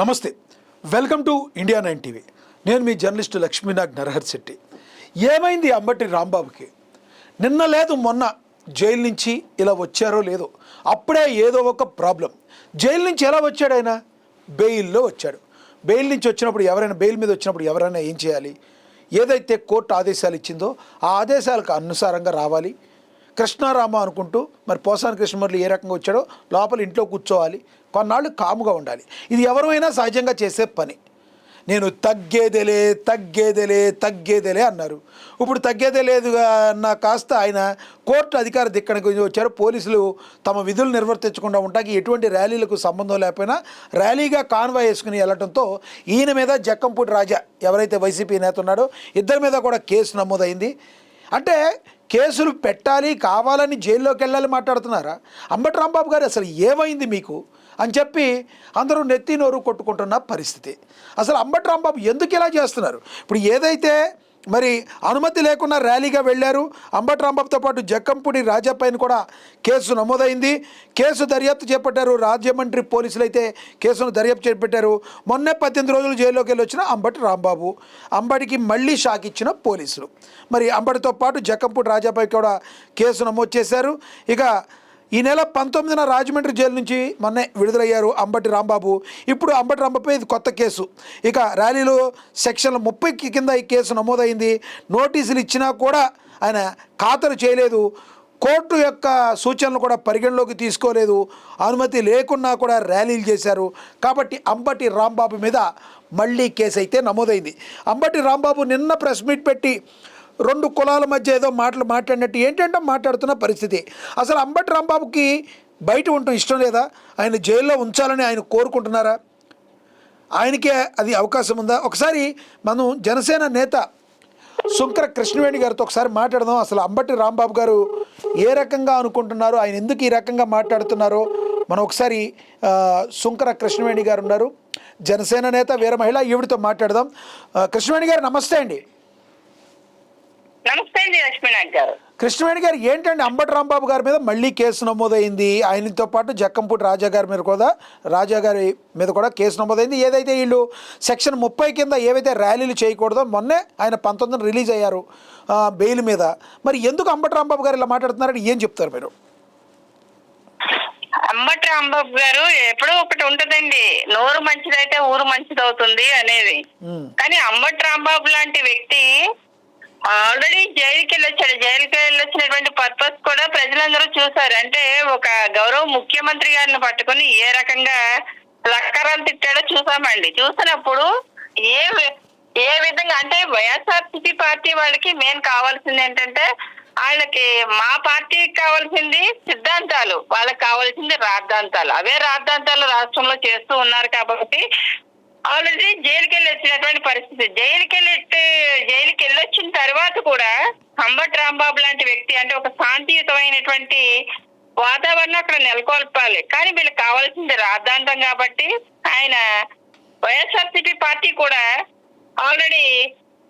నమస్తే. Welcome to India nine TV. నేను మీ జర్నలిస్ట్ లక్ష్మీనాగ్ నరహర్ శెట్టి. ఏమైంది అంబటి రాంబాబుకి? నిన్న లేదు మొన్న జైలు నుంచి ఇలా వచ్చారో లేదో. అప్పుడే ఏదో ఒక ప్రాబ్లం. జైలు నుంచి ఎలా వచ్చాడు ఆయన? బెయిల్లో వచ్చాడు. బెయిల్ నుంచి వచ్చినప్పుడు ఎవరైనా బెయిల్ మీద వచ్చినప్పుడు ఎవరైనా ఏం చేయాలి? ఏదైతే కోర్టు ఆదేశాలు ఇచ్చిందో ఆ ఆదేశాలకు అనుసారంగా రావాలి. కృష్ణారామ అనుకుంటూ మరి పోసాని కృష్ణమూర్తి ఏ రకంగా వచ్చాడో లోపల ఇంట్లో కూర్చోవాలి. కొన్నాళ్ళు కాముగా ఉండాలి. ఇది ఎవరైనా సహజంగా చేసే పని. నేను తగ్గేదేలే తగ్గేదేలే తగ్గేదేలే అన్నారు. ఇప్పుడు తగ్గేదే లేదుగా అన్న కాస్త ఆయన కోర్టు అధికార దిక్కడికి వచ్చారు. పోలీసులు తమ విధులు నిర్వర్తించకుండా ఉంటాకి ఎటువంటి ర్యాలీలకు సంబంధం లేకపోయినా ర్యాలీగా కాన్వాయ్ వేసుకుని వెళ్ళటంతో ఈయన మీద జక్కంపూడి రాజా ఎవరైతే వైసీపీ నేత ఉన్నాడో ఇద్దరి మీద కూడా కేసు నమోదైంది. అంటే కేసులు పెట్టాలి కావాలని జైల్లోకి వెళ్ళాలి మాట్లాడుతున్నారా? అంబటి రాంబాబు గారు అసలు ఏమైంది మీకు? అని చెప్పి అందరూ నెత్తి నోరు కొట్టుకుంటున్న పరిస్థితి. అసలు అంబటి రాంబాబు ఎందుకు ఇలా చేస్తున్నారు? ఇప్పుడు ఏదైతే మరి అనుమతి లేకుండా ర్యాలీగా వెళ్ళారు. అంబట్రాంబాబుతో పాటు జక్కంపూడి రాజా కూడా కేసు నమోదైంది. కేసు దర్యాప్తు చేపట్టారు రాజమండ్రి పోలీసులు అయితే కేసును దర్యాప్తు చేపట్టారు. మొన్నే పద్దెనిమిది రోజులు జైల్లోకి వెళ్ళి వచ్చిన అంబటి రాంబాబు అంబడికి మళ్ళీ షాక్ ఇచ్చిన పోలీసులు. మరి అంబడితో పాటు జక్కంపూడి రాజాపై కూడా కేసు నమోదు చేశారు. ఇక ఈ నెల పంతొమ్మిదిన రాజమండ్రి జైలు నుంచి మొన్నే విడుదలయ్యారు అంబటి రాంబాబు. ఇప్పుడు అంబటి రాంబాబుపై ఇది కొత్త కేసు. ఇక ర్యాలీలో సెక్షన్ ముప్పై కింద ఈ కేసు నమోదైంది. నోటీసులు ఇచ్చినా కూడా ఆయన ఖాతరు చేయలేదు. కోర్టు యొక్క సూచనలు కూడా పరిగణలోకి తీసుకోలేదు. అనుమతి లేకున్నా కూడా ర్యాలీలు చేశారు. కాబట్టి అంబటి రాంబాబు మీద మళ్ళీ కేసు అయితే నమోదైంది. అంబటి రాంబాబు నిన్న ప్రెస్ మీట్ పెట్టి రెండు కులాల మధ్య ఏదో మాటలు మాట్లాడినట్టు ఏంటంటే మాట్లాడుతున్న పరిస్థితి. అసలు అంబటి రాంబాబుకి బయట ఉండటం ఇష్టం లేదా? ఆయన జైల్లో ఉంచాలని ఆయన కోరుకుంటున్నారా? ఆయనకే అది అవకాశం ఉందా? ఒకసారి మనం జనసేన నేత శుంకర కృష్ణవేణి గారితో ఒకసారి మాట్లాడదాం. అసలు అంబటి రాంబాబు గారు ఏ రకంగా అనుకుంటున్నారు? ఆయన ఎందుకు ఈ రకంగా మాట్లాడుతున్నారో? మనం ఒకసారి శుంకర కృష్ణవేణి గారు ఉన్నారు. జనసేన నేత వీర మహిళ ఈవిడితో మాట్లాడదాం. కృష్ణవేణి గారు నమస్తే అండి. నమస్తే అండి లక్ష్మీనాథ్ గారు. కృష్ణవేణి గారు ఏంటంటే అంబటి రాంబాబు గారి మీద మళ్ళీ కేసు నమోదైంది? ఆయనతో పాటు జక్కంపూడి రాజా గారి మీద కూడా రాజా గారి మీద కూడా కేసు నమోదైంది. ఏదైతే వీళ్ళు సెక్షన్ ముప్పై కింద ఏవైతే ర్యాలీలు చేయకూడదో మొన్నే ఆయన పంతొమ్మిదిన రిలీజ్ అయ్యారు బెయిల్ మీద. మరి ఎందుకు అంబటి రాంబాబు గారు ఇలా మాట్లాడుతున్నారని ఏం చెప్తారు మీరు? అంబటి రాంబాబు గారు ఎప్పుడో ఒకటి ఉంటదండి. నోరు మంచిదైతే ఊరు మంచిదవుతుంది అనేది. కానీ అంబటి రాంబాబు లాంటి వ్యక్తి ఆల్రెడీ జైలుకి వెళ్ళొచ్చాడు. జైలుకి వెళ్ళొచ్చినటువంటి పర్పస్ కూడా ప్రజలందరూ చూసారు అంటే ఒక గౌరవ ముఖ్యమంత్రి గారిని పట్టుకొని ఏ రకంగా లక్కరాలు తిట్టాడో చూసామండి చూసినప్పుడు ఏ వి- ఏ విధంగా అంటే వైఎస్ఆర్సీపీ పార్టీ వాళ్ళకి మెయిన్ కావాల్సింది ఏంటంటే వాళ్ళకి మా పార్టీకి కావాల్సింది సిద్ధాంతాలు. వాళ్ళకి కావాల్సింది రాద్ధాంతాలు. అవే రాద్ధాంతాలు రాష్ట్రంలో చేస్తూ ఉన్నారు కాబట్టి ఆల్రెడీ జైలుకి వెళ్ళి వచ్చినటువంటి పరిస్థితి. జైలుకి వెళ్ళి తర్వాత కూడా అంబట్ రాంబాబు లాంటి వ్యక్తి అంటే ఒక శాంతియుతమైనటువంటి వాతావరణం అక్కడ నెలకొల్పాలి. కానీ వీళ్ళకి కావాల్సింది రాద్ధాంతం కాబట్టి ఆయన వైఎస్ఆర్సీపీ పార్టీ కూడా ఆల్రెడీ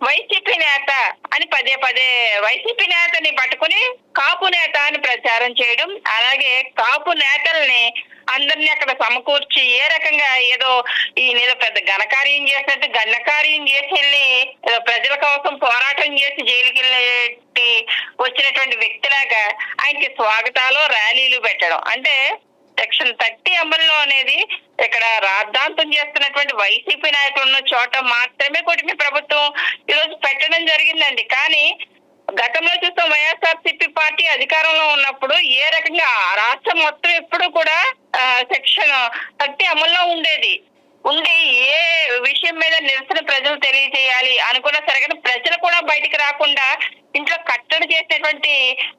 వైసీపీ నేత అని పదే పదే వైసీపీ నేతని పట్టుకుని కాపు నేత అని ప్రచారం చేయడం అలాగే కాపు నేతల్ని అందరినీ అక్కడ సమకూర్చి ఏ రకంగా ఏదో ఈయన ఏదో పెద్ద ఘనకార్యం చేసినట్టు ఘనకార్యం చేసి వెళ్ళి ఏదో ప్రజల కోసం పోరాటం చేసి జైలుకి వెళ్ళి వచ్చినటువంటి వ్యక్తిలాగా ఆయనకి స్వాగతాలు ర్యాలీలు పెట్టడం. అంటే సెక్షన్ థర్టీ అమల్లో అనేది ఇక్కడ రాద్ధాంతం చేస్తున్నటువంటి వైసీపీ నాయకులు ఉన్న చోట మాత్రమే కూటమి ప్రభుత్వం ఈరోజు పెట్టడం జరిగిందండి. కానీ గతంలో చూస్తాం వైఎస్ఆర్సీపీ పార్టీ అధికారంలో ఉన్నప్పుడు ఏ రకంగా ఆ రాష్ట్రం మొత్తం ఎప్పుడు కూడా సెక్షన్ థర్టీ అమల్లో ఉండేది. ఉండి ఏ విషయం మీద నిరసన ప్రజలు తెలియజేయాలి అనుకున్న సరే ప్రజలు కూడా బయటికి రాకుండా ఇంట్లో కట్టడి చేసినటువంటి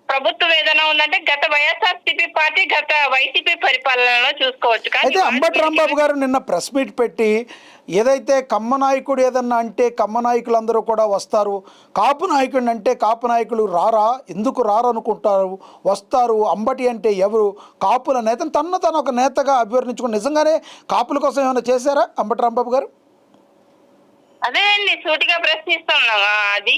ప్రభుత్వం ఏదైనా ఉందంటే గత వైఎస్ఆర్సీపీ పార్టీ గత వైసీపీ పరిపాలనలో చూసుకోవచ్చు. అయితే అంబటి రాంబాబు గారు నిన్న ప్రెస్ మీట్ పెట్టి ఏదైతే కమ్మ నాయకుడు ఏదన్నా అంటే కమ్మ నాయకులందరూ కూడా వస్తారు కాపు నాయకుడిని అంటే కాపు నాయకులు రారా ఎందుకు రారు అనుకుంటారు వస్తారు అంబటి అంటే ఎవరు కాపుల నేత తన తను ఒక నేతగా అభివర్ణించుకుని నిజంగానే కాపుల కోసం ఏమైనా చేశారా అంబటి రాంబాబు గారు? అదే అండి సూటిగా ప్రశ్నిస్తున్నాం ఆ, అది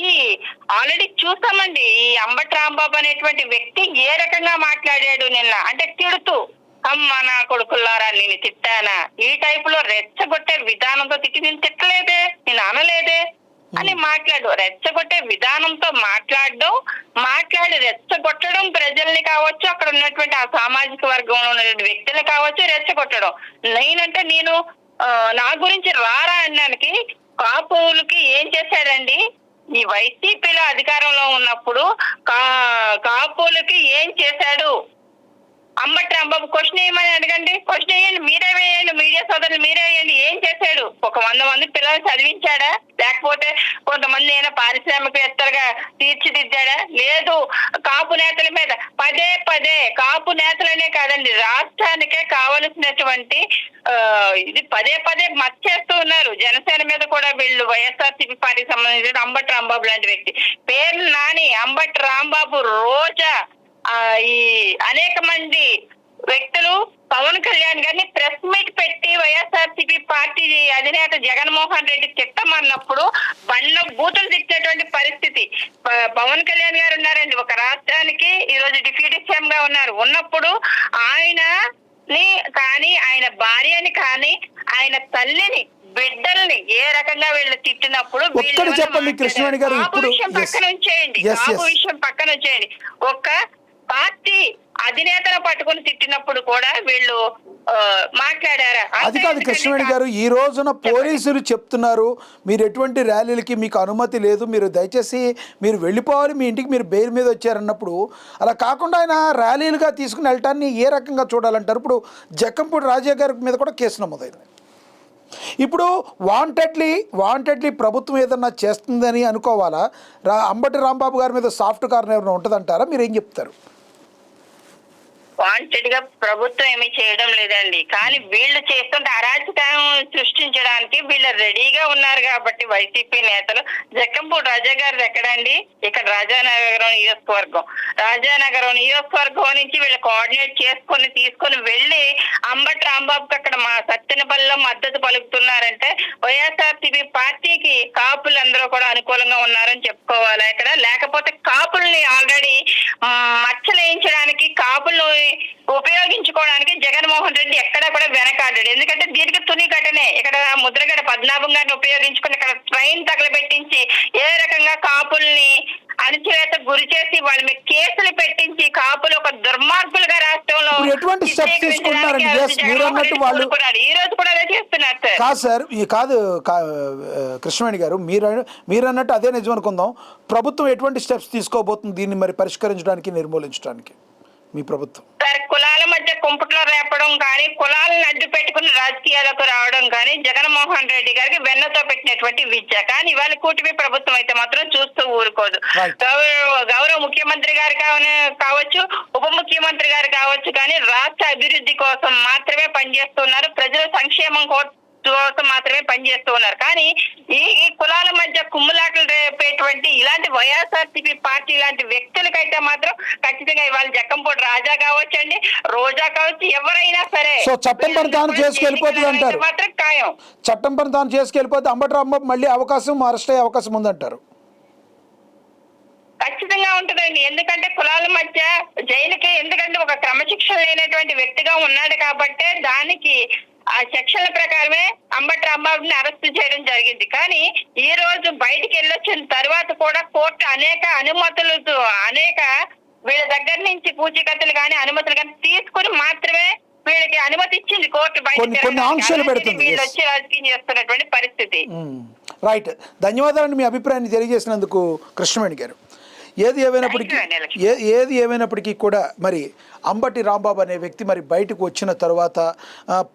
ఆల్రెడీ చూసామండి ఈ అంబటి రాంబాబు అనేటువంటి వ్యక్తి ఏ రకంగా మాట్లాడాడు నిన్న? అంటే తిడుతూ అమ్మ నా కొడుకులారా నేను తిట్టానా? ఈ టైప్లో రెచ్చగొట్టే విధానంతో తిట్టి నేను తిట్టలేదే నేను అనలేదే అని మాట్లాడు. రెచ్చగొట్టే విధానంతో మాట్లాడడం మాట్లాడి రెచ్చగొట్టడం ప్రజల్ని కావచ్చు అక్కడ ఉన్నటువంటి ఆ సామాజిక వర్గంలో ఉన్నటువంటి వ్యక్తులు కావచ్చు రెచ్చగొట్టడం. నేనంటే నేను నా గురించి రారా అనడానికి కాపులకి ఏం చేశాడండి? ఈ వైసీపీలో అధికారంలో ఉన్నప్పుడు కా కాపులకి ఏం చేశాడు? అంబటి రాంబాబు క్వశ్చన్ వేయమని అడగండి? క్వశ్చన్ వేయండి మీరే వేయండి మీడియా సోదరులు మీరే వేయండి. ఏం చేశాడు? ఒక వంద మంది పిల్లలు చదివించాడా? లేకపోతే కొంతమంది అయినా పారిశ్రామికవేత్తలుగా తీర్చిదిద్దాడా? లేదు కాపు నేతల మీద. పదే పదే కాపు నేతలనే కాదండి రాష్ట్రానికే కావలసినటువంటి ఇది పదే పదే మచ్చేస్తూ ఉన్నారు. జనసేన మీద కూడా వీళ్ళు వైఎస్ఆర్సీపీ పార్టీకి సంబంధించిన అంబటి రాంబాబు లాంటి వ్యక్తి. పేరు నాని అంబటి రాంబాబు రోజా. ఈ అనేక మంది వ్యక్తులు పవన్ కళ్యాణ్ గారిని ప్రెస్ మీట్ పెట్టి వైఎస్ఆర్సీపీ పార్టీ అధినేత జగన్మోహన్ రెడ్డి తిట్టమన్నప్పుడు బండ బూతులు తిట్టినటువంటి పరిస్థితి పవన్ కళ్యాణ్ గారు ఉన్నారండి ఒక రాష్ట్రానికి ఈ రోజు డిప్యూటీ సీఎం గా ఉన్నారు ఉన్నప్పుడు ఆయన ని కానీ ఆయన భార్యని కానీ ఆయన తల్లిని బిడ్డల్ని ఏ రకంగా వీళ్ళు తిట్టినప్పుడు చెప్పండి? కృష్ణవేణి గారు. పక్కన ఉంచేయండి. విషయం పక్కన ఉంచేయండి ఒక్క పార్టీ అధినేతను పట్టుకుని తిట్టినప్పుడు కూడా వీళ్ళు మాట్లాడారా? అది కాదు కృష్ణవేణి గారు ఈ రోజున పోలీసులు చెప్తున్నారు మీరు ఎటువంటి ర్యాలీలకి మీకు అనుమతి లేదు మీరు దయచేసి మీరు వెళ్ళిపోవాలి మీ ఇంటికి మీరు బెయిల్ మీద వచ్చారన్నప్పుడు అలా కాకుండా ఆయన ర్యాలీలుగా తీసుకుని వెళ్ళటాన్ని ఏ రకంగా చూడాలంటారు? ఇప్పుడు జక్కంపూడి రాజా గారి మీద కూడా కేసు నమోదైంది. ఇప్పుడు వాంటెడ్లీ వాంటెడ్లీ ప్రభుత్వం ఏదన్నా చేస్తుందని అనుకోవాలా? రా అంబటి రాంబాబు గారి మీద సాఫ్ట్ కార్నర్ ఉంటుందంటారా? మీరు ఏం చెప్తారు? వాంటెడ్గా ప్రభుత్వం ఏమి చేయడం లేదండి. కానీ వీళ్ళు చేస్తుంటే అరాచకం సృష్టించడానికి వీళ్ళు రెడీగా ఉన్నారు కాబట్టి వైసీపీ నేతలు జక్కంపూడి రాజా గారు ఎక్కడండి? ఇక్కడ రాజానగరం నియోజకవర్గం. రాజానగరం నియోజకవర్గం నుంచి వీళ్ళు కోఆర్డినేట్ చేసుకొని తీసుకొని వెళ్ళి అంబటి రాంబాబుకి అక్కడ మా ఎన్నికల్లో మద్దతు పలుకుతున్నారంటే వైఎస్ఆర్సీపీ పార్టీకి కాపులందరూ కూడా అనుకూలంగా ఉన్నారని చెప్పుకోవాలి ఇక్కడ లేకపోతే కాపుల్ని ఆల్రెడీ మచ్చలేయించడానికి కాపులు ఉపయోగించుకోవడానికి జగన్మోహన్ రెడ్డి ఎక్కడా కూడా వెనకాడాడు ఎందుకంటే దీనికి తుని ఘటనే. ఇక్కడ ముద్రగడ పద్మనాభం గారిని ఉపయోగించుకుని ఇక్కడ ట్రైన్ తగలబెట్టించి ఏ రకంగా కాపుల్ని అణచివేత గురి చేసి వాళ్ళ మీద కేసులు పెట్టించి కాపులు ఒక దుర్మార్గులుగా రాష్ట్రంలో ఎటువంటి తీసుకుంటున్నారండి? Yes, మీరు అన్నట్టు వాళ్ళు-. ఈ రోజు కూడా అదే చేస్తున్నారు సార్ కాదు సార్ ఈ కాదు కృష్ణవేణి గారు మీరు మీరు అన్నట్టు అదే నిజం అనుకుందాం ప్రభుత్వం ఎటువంటి స్టెప్స్ తీసుకోబోతుంది దీన్ని మరి పరిష్కరించడానికి నిర్మూలించడానికి మీ ప్రభుత్వం సార్ కులాల మధ్య కుంపట్లో రేపడం కానీ కులాలను అడ్డు పెట్టుకుని రాజకీయాలకు రావడం కానీ జగన్మోహన్ రెడ్డి గారికి వెన్నతో పెట్టినటువంటి విద్య. కానీ ఇవాళ కూటమి ప్రభుత్వం అయితే మాత్రం చూస్తూ ఊరుకోదు. గౌరవ గౌరవ ముఖ్యమంత్రి గారు కావచ్చు ఉప ముఖ్యమంత్రి గారు కావచ్చు కానీ రాష్ట్ర అభివృద్ధి కోసం మాత్రమే పనిచేస్తున్నారు. ప్రజల సంక్షేమం కో- కోసం మాత్రమే పనిచేస్తూ ఉన్నారు. కానీ ఈ కులాల మధ్య కుమ్ములాటలు రేపేటువంటి ఇలాంటి వైఎస్ఆర్సీపీ పార్టీ లాంటి వ్యక్తులకైతే మాత్రం ఖచ్చితంగా ఇవాళ జక్కంపూడి రాజా కావచ్చండి రోజా కావచ్చు ఎవరైనా సరే. సో చట్టం పని తాను చేసుకెళ్ళిపోతుంది అంటారు. మాత్రం ఖాయం. చట్టం పని తాను చేసుకెళ్ళిపోతే అంబటి రాంబాబు మళ్ళీ అవకాశం అరెస్ట్ అయ్యే అవకాశం ఉందంటారు. ఖచ్చితంగా ఉంటుందండి. ఎందుకంటే కులాల మధ్య జైలుకి ఎందుకంటే ఒక క్రమశిక్షణ లేనటువంటి వ్యక్తిగా ఉన్నాడు కాబట్టే దానికి ఆ సెక్షన్ల ప్రకారమే అంబటి రాంబాబుని అరెస్ట్ చేయడం జరిగింది. కానీ ఈ రోజు బయటికి వెళ్ళొచ్చిన తర్వాత కూడా కోర్టు అనేక అనుమతులతో అనేక వీళ్ళ దగ్గర నుంచి పూచీకత్తులు కానీ అనుమతులు కానీ తీసుకుని మాత్రమే వీళ్ళకి అనుమతి ఇచ్చింది కోర్టు బయట వీళ్ళు. వచ్చి రాజకీయం చేస్తున్నటువంటి పరిస్థితి. రైట్ ధన్యవాదాలండి మీ అభిప్రాయాన్ని తెలియజేసినందుకు కృష్ణవేణి గారు. ఏది ఏమైనప్పటికీ ఏది ఏమైనప్పటికీ కూడా మరి అంబటి రాంబాబు అనే వ్యక్తి మరి బయటకు వచ్చిన తర్వాత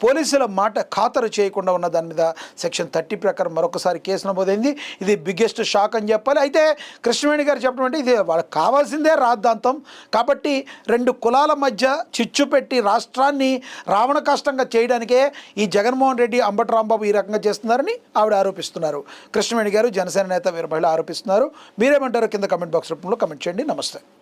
పోలీసుల మాట ఖాతరు చేయకుండా ఉన్న దాని మీద సెక్షన్ థర్టీ ప్రకారం మరొకసారి కేసు నమోదైంది. ఇది బిగ్గెస్ట్ షాక్ అని చెప్పాలి. అయితే కృష్ణవేణి గారు చెప్పడం అంటే ఇది వాళ్ళకి కావాల్సిందే రాద్ధాంతం. కాబట్టి రెండు కులాల మధ్య చిచ్చు పెట్టి రాష్ట్రాన్ని రావణ కష్టంగా చేయడానికే ఈ జగన్మోహన్ రెడ్డి అంబటి రాంబాబు ఈ రకంగా చేస్తున్నారని ఆవిడ ఆరోపిస్తున్నారు. కృష్ణవేణి గారు జనసేన నేత వీర మహిళ ఆరోపిస్తున్నారు. మీరేమంటారో కింద కమెంట్ బాక్స్ రూపంలో కమెంట్ చేయండి. నమస్తే.